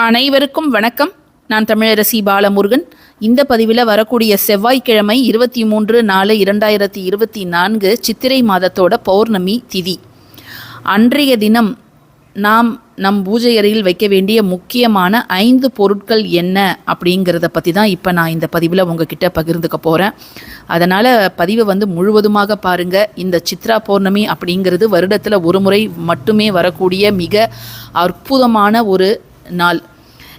அனைவருக்கும் வணக்கம். நான் தமிழரசி பாலமுருகன். இந்த பதிவில் வரக்கூடிய செவ்வாய்க்கிழமை இருபத்தி மூன்று நாலு இரண்டாயிரத்தி இருபத்தி நான்கு சித்திரை மாதத்தோட பௌர்ணமி திதி. அன்றைய தினம் நாம் நம் பூஜை அறையில் வைக்க வேண்டிய முக்கியமான ஐந்து பொருட்கள் என்ன அப்படிங்கிறத பற்றி தான் இப்போ நான் இந்த பதிவில் உங்ககிட்ட பகிர்ந்துக்க போகிறேன் அதனால் பதிவை வந்து முழுவதுமாக பாருங்கள் இந்த சித்ரா பௌர்ணமி அப்படிங்கிறது வருடத்தில் ஒரு முறை மட்டுமே வரக்கூடிய மிக அற்புதமான ஒரு நாள்.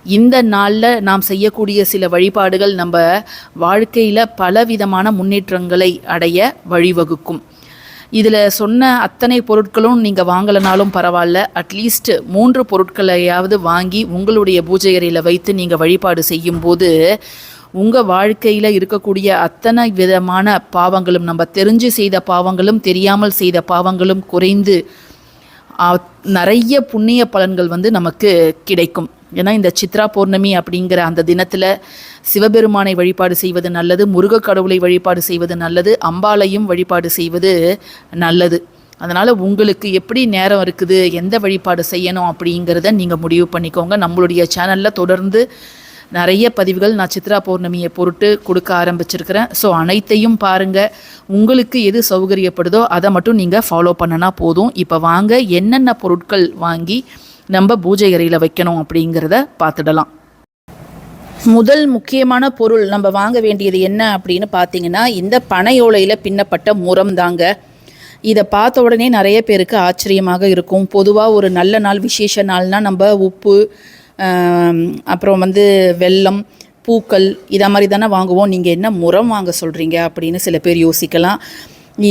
இந்த நாளில் நாம் செய்யக்கூடிய சில வழிபாடுகள் நம்ம வாழ்க்கையில் பலவிதமான முன்னேற்றங்களை அடைய வழிவகுக்கும். இதில் சொன்ன அத்தனை பொருட்களும் நீங்கள் வாங்கலைனாலும் பரவாயில்ல. அட்லீஸ்ட் மூன்று பொருட்களையாவது வாங்கி உங்களுடைய பூஜை அறையில் வைத்து நீங்கள் வழிபாடு செய்யும்போது உங்கள் வாழ்க்கையில் இருக்கக்கூடிய அத்தனை விதமான பாவங்களும் நம்ம தெரிஞ்சு செய்த பாவங்களும் தெரியாமல் செய்த பாவங்களும் குறைந்து நிறைய புண்ணிய பலன்கள் வந்து நமக்கு கிடைக்கும். ஏன்னா இந்த சித்ரா பௌர்ணமி அப்படிங்கிற அந்த தினத்தில் சிவபெருமானை வழிபாடு செய்வது நல்லது முருகக் கடவுளை வழிபாடு செய்வது நல்லது அம்பாளையும் வழிபாடு செய்வது நல்லது. அதனால் உங்களுக்கு எப்படி நேரம் இருக்குது எந்த வழிபாடு செய்யணும் அப்படிங்கிறத நீங்கள் முடிவு பண்ணிக்கோங்க. நம்மளுடைய சேனலில் தொடர்ந்து நிறைய பதிவுகள் நான் சித்ரா பௌர்ணமியை பொருட்டு கொடுக்க ஆரம்பிச்சிருக்கிறேன். ஸோ அனைத்தையும் பாருங்கள் உங்களுக்கு எது சௌகரியப்படுதோ அதை மட்டும் நீங்கள் ஃபாலோ பண்ணனா போதும். இப்போ வாங்க என்னென்ன பொருட்கள் வாங்கி நம்ம பூஜை அறையில் வைக்கணும் அப்படிங்கிறத பார்த்துடலாம். முதல் முக்கியமான பொருள் நம்ம வாங்க வேண்டியது என்ன அப்படின்னு பார்த்தீங்கன்னா இந்த பனையோலையில் பின்னப்பட்ட முரம் தாங்க. இதை பார்த்த உடனே நிறைய பேருக்கு ஆச்சரியமாக இருக்கும். பொதுவாக ஒரு நல்ல நாள் விசேஷ நாள்னால் நம்ம உப்பு அப்புறம் வந்து வெல்லம் பூக்கள் இதை மாதிரி தானே வாங்குவோம். நீங்கள் என்ன முறம் வாங்க சொல்கிறீங்க அப்படின்னு சில பேர் யோசிக்கலாம்.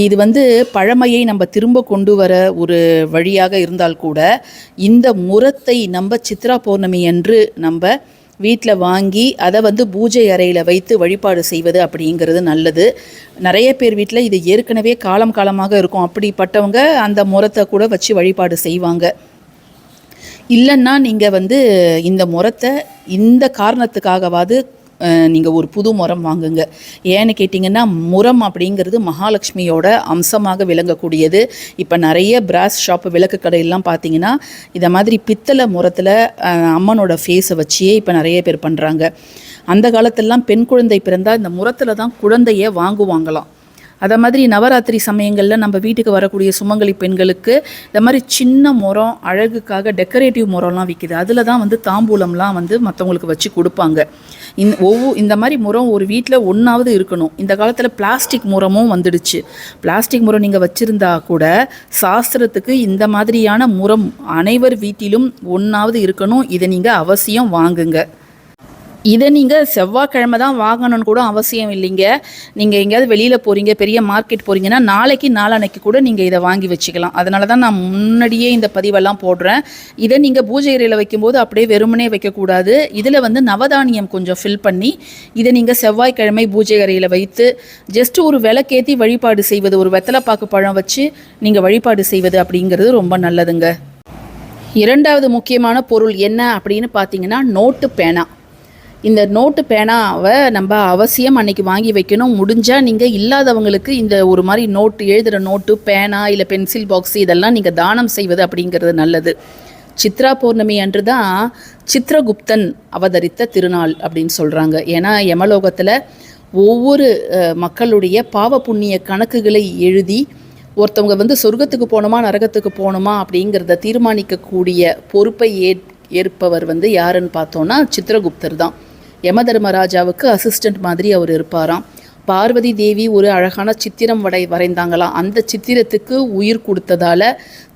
இது வந்து பழமையை நம்ம திரும்ப கொண்டு வர ஒரு வழியாக இருந்தால் கூட இந்த முறத்தை நம்ம சித்ரா பௌர்ணமி அன்று நம்ம வீட்டில் வாங்கி அதை வந்து பூஜை அறையில் வைத்து வழிபாடு செய்வது அப்படிங்கிறது நல்லது. நிறைய பேர் வீட்டில் இது ஏற்கனவே காலம் காலமாக இருக்கும். அப்படிப்பட்டவங்க அந்த முறத்தை கூட வச்சு வழிபாடு செய்வாங்க. இல்லைன்னா நீங்கள் வந்து இந்த முறத்தை இந்த காரணத்துக்காகவாது நீங்கள் ஒரு புது முறம் வாங்குங்க. ஏன்னு கேட்டிங்கன்னா முறம் அப்படிங்கிறது மகாலட்சுமியோட அம்சமாக விளங்கக்கூடியது. இப்போ நிறைய பிராஸ் ஷாப்பு விளக்கு கடையெல்லாம் பார்த்தீங்கன்னா இதை மாதிரி பித்தளை முறத்தில் அம்மனோட ஃபேஸை வச்சியே இப்போ நிறைய பேர் பண்ணுறாங்க அந்த காலத்திலலாம் பெண் குழந்தை பிறந்தால் இந்த முறத்தில் தான் குழந்தைய வாங்குவாங்களாம். அதை மாதிரி நவராத்திரி சமயங்களில் நம்ம வீட்டுக்கு வரக்கூடிய சுமங்கலி பெண்களுக்கு இந்த மாதிரி சின்ன முறம் அழகுக்காக டெக்கரேட்டிவ் முறம்லாம் விற்கிது அதில் தான் வந்து தாம்பூலம்லாம் வந்து மற்றவங்களுக்கு வச்சு கொடுப்பாங்க. இந்த ஒவ்வொரு இந்த மாதிரி முறம் ஒரு வீட்டில் ஒன்றாவது இருக்கணும். இந்த காலத்தில் பிளாஸ்டிக் முறமும் வந்துடுச்சு. பிளாஸ்டிக் முறம் நீங்கள் வச்சுருந்தா கூட சாஸ்திரத்துக்கு இந்த மாதிரியான முறம் அனைவர் வீட்டிலும் ஒன்றாவது இருக்கணும். இதை நீங்கள் அவசியம் வாங்குங்க. இதை நீங்கள் செவ்வாய்க்கிழமை தான் வாங்கணும்னு கூட அவசியம் இல்லைங்க. நீங்கள் எங்கேயாவது வெளியில் போகிறீங்க பெரிய மார்க்கெட் போகிறீங்கன்னா நாளைக்கு நாளன்னைக்கு கூட நீங்கள் இதை வாங்கி வச்சுக்கலாம். அதனால தான் நான் முன்னாடியே இந்த பதிவெல்லாம் போடுறேன். இதை நீங்கள் பூஜை அறையில் வைக்கும்போது அப்படியே வெறுமனே வைக்கக்கூடாது. இதில் வந்து நவதானியம் கொஞ்சம் ஃபில் பண்ணி இதை நீங்கள் செவ்வாய்க்கிழமை பூஜை அறையில் வைத்து ஜஸ்ட் ஒரு விளக்கேற்றி வழிபாடு செய்வது ஒரு வெத்தலைப்பாக்கு பழம் வச்சு நீங்கள் வழிபாடு செய்வது அப்படிங்கிறது ரொம்ப நல்லதுங்க. இரண்டாவது முக்கியமான பொருள் என்ன அப்படின்னு பார்த்தீங்கன்னா நோட்டு பேனா. இந்த நோட்டு பேனாவை நம்ம அவசியம் அன்னைக்கு வாங்கி வைக்கணும். முடிஞ்சால் நீங்கள் இல்லாதவங்களுக்கு இந்த ஒரு மாதிரி நோட்டு எழுதுகிற நோட்டு பேனா இல்லை பென்சில் பாக்ஸ் இதெல்லாம் நீங்கள் தானம் செய்வது அப்படிங்கிறது நல்லது. சித்ரா பௌர்ணமி அன்று தான் சித்ரகுப்தன் அவதரித்த திருநாள் அப்படின்னு சொல்கிறாங்க ஏன்னா யமலோகத்தில் ஒவ்வொரு மக்களுடைய பாவ புண்ணிய கணக்குகளை எழுதி ஒருத்தவங்க வந்து சொர்க்கத்துக்கு போகணுமா நரகத்துக்கு போகணுமா அப்படிங்கிறத தீர்மானிக்கக்கூடிய பொறுப்பை ஏ ஏற்பவர் வந்து யாருன்னு பார்த்தோன்னா சித்திரகுப்தர் தான். யமதர்மராஜாவுக்கு அசிஸ்டண்ட் மாதிரி அவர் இருப்பாராம். பார்வதி தேவி ஒரு அழகான சித்திரம் வடை வரைந்தாங்களாம் அந்த சித்திரத்துக்கு உயிர் கொடுத்ததால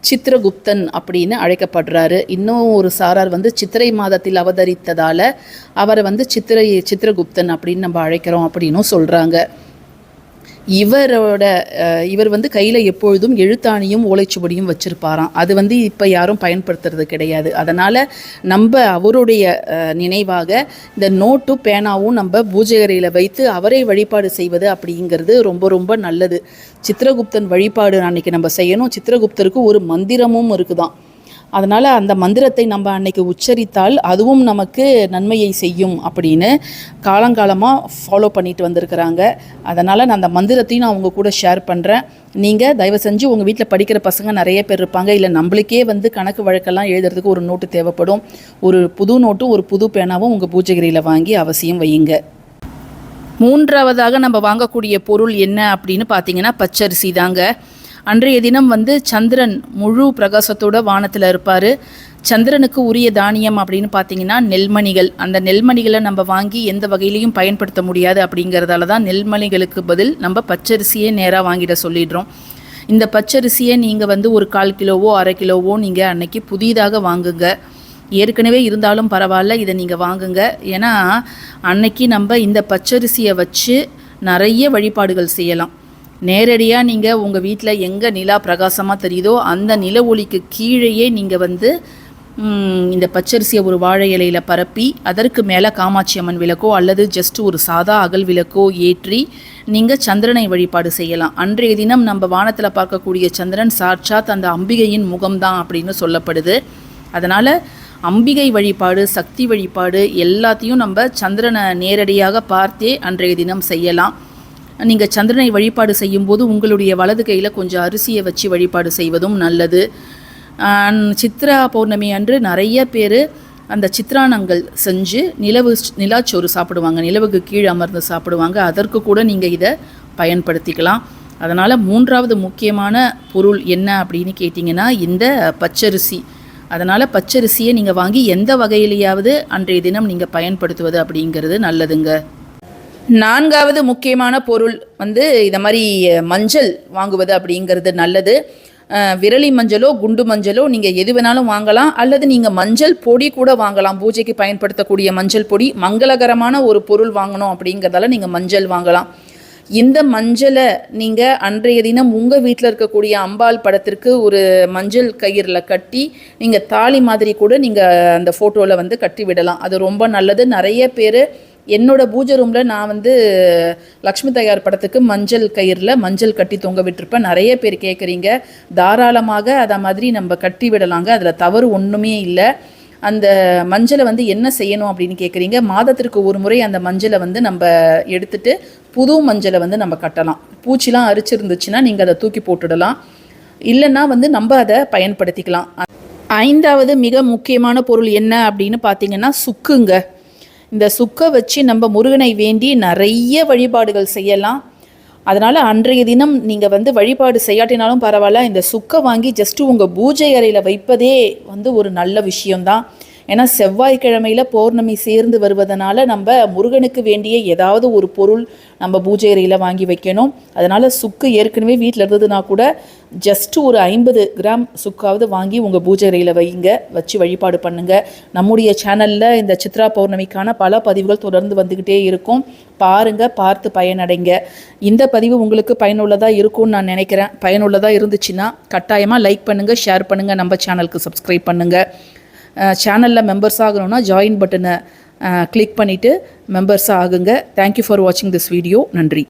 சித்திரகுப்தன் அப்படின்னு அழைக்கப்படுறாரு. இன்னும் ஒரு சாரார் வந்து சித்திரை மாதத்தில் அவதரித்ததால் அவரை வந்து சித்திரை சித்திரகுப்தன் அப்படின்னு நம்ம அழைக்கிறோம் அப்படின்னும் சொல்கிறாங்க இவரோட இவர் வந்து கையில் எப்பொழுதும் எழுத்தாணியும் ஓலைச்சுவடியும் வச்சிருப்பாராம். அது வந்து இப்போ யாரும் பயன்படுத்துறது கிடையாது. அதனால் நம்ம அவருடைய நினைவாக இந்த நோட்டும் பேனாவும் நம்ம பூஜைகரையில் வைத்து அவரை வழிபாடு செய்வது அப்படிங்கிறது ரொம்ப ரொம்ப நல்லது. சித்திரகுப்தன் வழிபாடு அன்னைக்கு நம்ம செய்யணும். சித்திரகுப்தருக்கு ஒரு மந்திரமும் இருக்குதான் அதனால் அந்த மந்திரத்தை நம்ம அன்னைக்கு உச்சரித்தால் அதுவும் நமக்கு நன்மையை செய்யும் அப்படின்னு காலங்காலமாக ஃபாலோ பண்ணிட்டு வந்திருக்கிறாங்க. அதனால் நான் அந்த மந்திரத்தையும் நான் உங்கள் கூட ஷேர் பண்ணுறேன் நீங்கள் தயவு செஞ்சு உங்கள் வீட்டில் படிக்கிற பசங்க நிறைய பேர் இருப்பாங்க. இல்லை நம்மளுக்கே வந்து கணக்கு வழக்கெல்லாம் எழுதுறதுக்கு ஒரு நோட்டு தேவைப்படும். ஒரு புது நோட்டும் ஒரு புது பேனாவும் உங்கள் பூஜைகிரியில் வாங்கி அவசியம் வையுங்க. மூன்றாவதாக நம்ம வாங்கக்கூடிய பொருள் என்ன அப்படின்னு பார்த்தீங்கன்னா பச்சரிசி தாங்க. அன்றைய தினம் வந்து சந்திரன் முழு பிரகாசத்தோட வானத்தில் இருப்பார். சந்திரனுக்கு உரிய தானியம் அப்படின்னு பார்த்தீங்கன்னா நெல்மணிகள். அந்த நெல்மணிகளை நம்ம வாங்கி எந்த வகையிலையும் பயன்படுத்த முடியாது அப்படிங்கிறதால தான் நெல்மணிகளுக்கு பதில் நம்ம பச்சரிசியே நேராக வாங்கிட சொல்லிடுறோம். இந்த பச்சரிசியை நீங்கள் வந்து ஒரு கால் கிலோவோ அரை கிலோவோ நீங்கள் அன்னைக்கு புதிதாக வாங்குங்க. ஏற்கனவே இருந்தாலும் பரவாயில்ல இதை நீங்கள் வாங்குங்க. ஏன்னா அன்னைக்கு நம்ம இந்த பச்சரிசியை வச்சு நிறைய வழிபாடுகள் செய்யலாம். நேரடியாக நீங்கள் உங்கள் வீட்டில் எங்கே நிலா பிரகாசமாக தெரியுதோ அந்த நில ஒளிக்கு கீழேயே நீங்கள் வந்து இந்த பச்சரிசியை ஒரு வாழை இலையில பரப்பி அதற்கு மேலே காமாட்சி அம்மன் விளக்கோ அல்லது ஜஸ்ட் ஒரு சாதா அகல் விளக்கோ ஏற்றி நீங்கள் சந்திரனை வழிபாடு செய்யலாம். அன்றைய தினம் நம்ம வானத்தில் பார்க்கக்கூடிய சந்திரன் சாட்சாத் அந்த அம்பிகையின் முகம்தான் அப்படின்னு சொல்லப்படுது. அதனால் அம்பிகை வழிபாடு சக்தி வழிபாடு எல்லாத்தையும் நம்ம சந்திரனை நேரடியாக பார்த்தே அன்றைய தினம் செய்யலாம். நீங்கள் சந்திரனை வழிபாடு செய்யும்போது உங்களுடைய வலது கையில் கொஞ்சம் அரிசியை வச்சு வழிபாடு செய்வதும் நல்லது. சித்ரா பௌர்ணமி அன்று நிறைய பேர் அந்த சித்ரானங்கள் செஞ்சு நிலவு நிலாச்சோறு சாப்பிடுவாங்க. நிலவுக்கு கீழே அமர்ந்து சாப்பிடுவாங்க. அதற்கு கூட நீங்கள் இதை பயன்படுத்திக்கலாம். அதனால் மூன்றாவது முக்கியமான பொருள் என்ன அப்படின்னு கேட்டிங்கன்னா இந்த பச்சரிசி. அதனால் பச்சரிசியை நீங்கள் வாங்கி எந்த வகையிலேயாவது அன்றைய தினம் நீங்கள் பயன்படுத்துவது அப்படிங்கிறது நல்லதுங்க. நான்காவது முக்கியமான பொருள் வந்து இதை மாதிரி மஞ்சள் வாங்குவது அப்படிங்கிறது நல்லது. விரலி மஞ்சளோ குண்டு மஞ்சளோ நீங்கள் எது வேணாலும் வாங்கலாம். அல்லது நீங்கள் மஞ்சள் பொடி கூட வாங்கலாம். பூஜைக்கு பயன்படுத்தக்கூடிய மஞ்சள் பொடி மங்களகரமான ஒரு பொருள் வாங்கணும் அப்படிங்கிறதால நீங்கள் மஞ்சள் வாங்கலாம். இந்த மஞ்சளை நீங்கள் அன்றைய தினம் உங்கள் வீட்டில் இருக்கக்கூடிய அம்பாள் படத்திற்கு ஒரு மஞ்சள் கயிறில் கட்டி நீங்கள் தாலி மாதிரி கூட நீங்கள் அந்த ஃபோட்டோவில் வந்து கட்டி விடலாம். அது ரொம்ப நல்லது. நிறைய பேர் என்னோட பூஜை ரூமில் நான் வந்து லக்ஷ்மி தயார் படத்துக்கு மஞ்சள் கயிறில் மஞ்சள் கட்டி தொங்க விட்டிருப்பேன். நிறைய பேர் கேட்குறீங்க தாராளமாக அதை மாதிரி நம்ம கட்டி விடலாங்க. அதில் தவறு ஒன்றுமே இல்லை. அந்த மஞ்சளை வந்து என்ன செய்யணும் அப்படின்னு கேட்குறீங்க மாதத்திற்கு ஒரு முறை அந்த மஞ்சளை வந்து நம்ம எடுத்துட்டு புது மஞ்சளை வந்து நம்ம கட்டலாம். பூச்சிலாம் அரிச்சிருந்துச்சுன்னா நீங்கள் அதை தூக்கி போட்டுடலாம். இல்லைன்னா வந்து நம்ம அதை பயன்படுத்திக்கலாம். ஐந்தாவது மிக முக்கியமான பொருள் என்ன அப்படின்னு பார்த்தீங்கன்னா சுக்குங்க. இந்த சுக்கை வச்சு நம்ம முருகனை வேண்டி நிறைய வழிபாடுகள் செய்யலாம். அதனால் அன்றைய தினம் நீங்கள் வந்து வழிபாடு செய்யாட்டினாலும் பரவாயில்ல. இந்த சுக்கை வாங்கி ஜஸ்ட்டு உங்கள் பூஜை அறையில் வைப்பதே வந்து ஒரு நல்ல விஷயம்தான். ஏன்னா செவ்வாய்க்கிழமையில் பௌர்ணமி சேர்ந்து வருவதனால நம்ம முருகனுக்கு வேண்டிய ஏதாவது ஒரு பொருள் நம்ம பூஜை அறையில் வாங்கி வைக்கணும். அதனால் சுக்கு ஏற்கனவே வீட்டில் இருந்ததுன்னா கூட ஜஸ்ட் ஒரு ஐம்பது கிராம் சுக்காவது வாங்கி உங்கள் பூஜை அறையில் வைங்க. வச்சு வழிபாடு பண்ணுங்கள் நம்முடைய சேனலில் இந்த சித்ரா பௌர்ணமிக்கான பல பதிவுகள் தொடர்ந்து வந்துக்கிட்டே இருக்கும். பாருங்கள் பார்த்து பயனடைங்க. இந்த பதிவு உங்களுக்கு பயனுள்ளதாக இருக்கும்னு நான் நினைக்கிறேன். பயனுள்ளதாக இருந்துச்சுன்னா கட்டாயமாக லைக் பண்ணுங்கள் ஷேர் பண்ணுங்கள் நம்ம சேனலுக்கு சப்ஸ்கிரைப் பண்ணுங்கள் சேனலில் மெம்பர்ஸ் ஆகணும்னா ஜாயின் பட்டனை கிளிக் பண்ணிவிட்டு மெம்பர்ஸ் ஆகுங்க. தேங்க்யூ ஃபார் வாட்சிங் திஸ் வீடியோ நன்றி.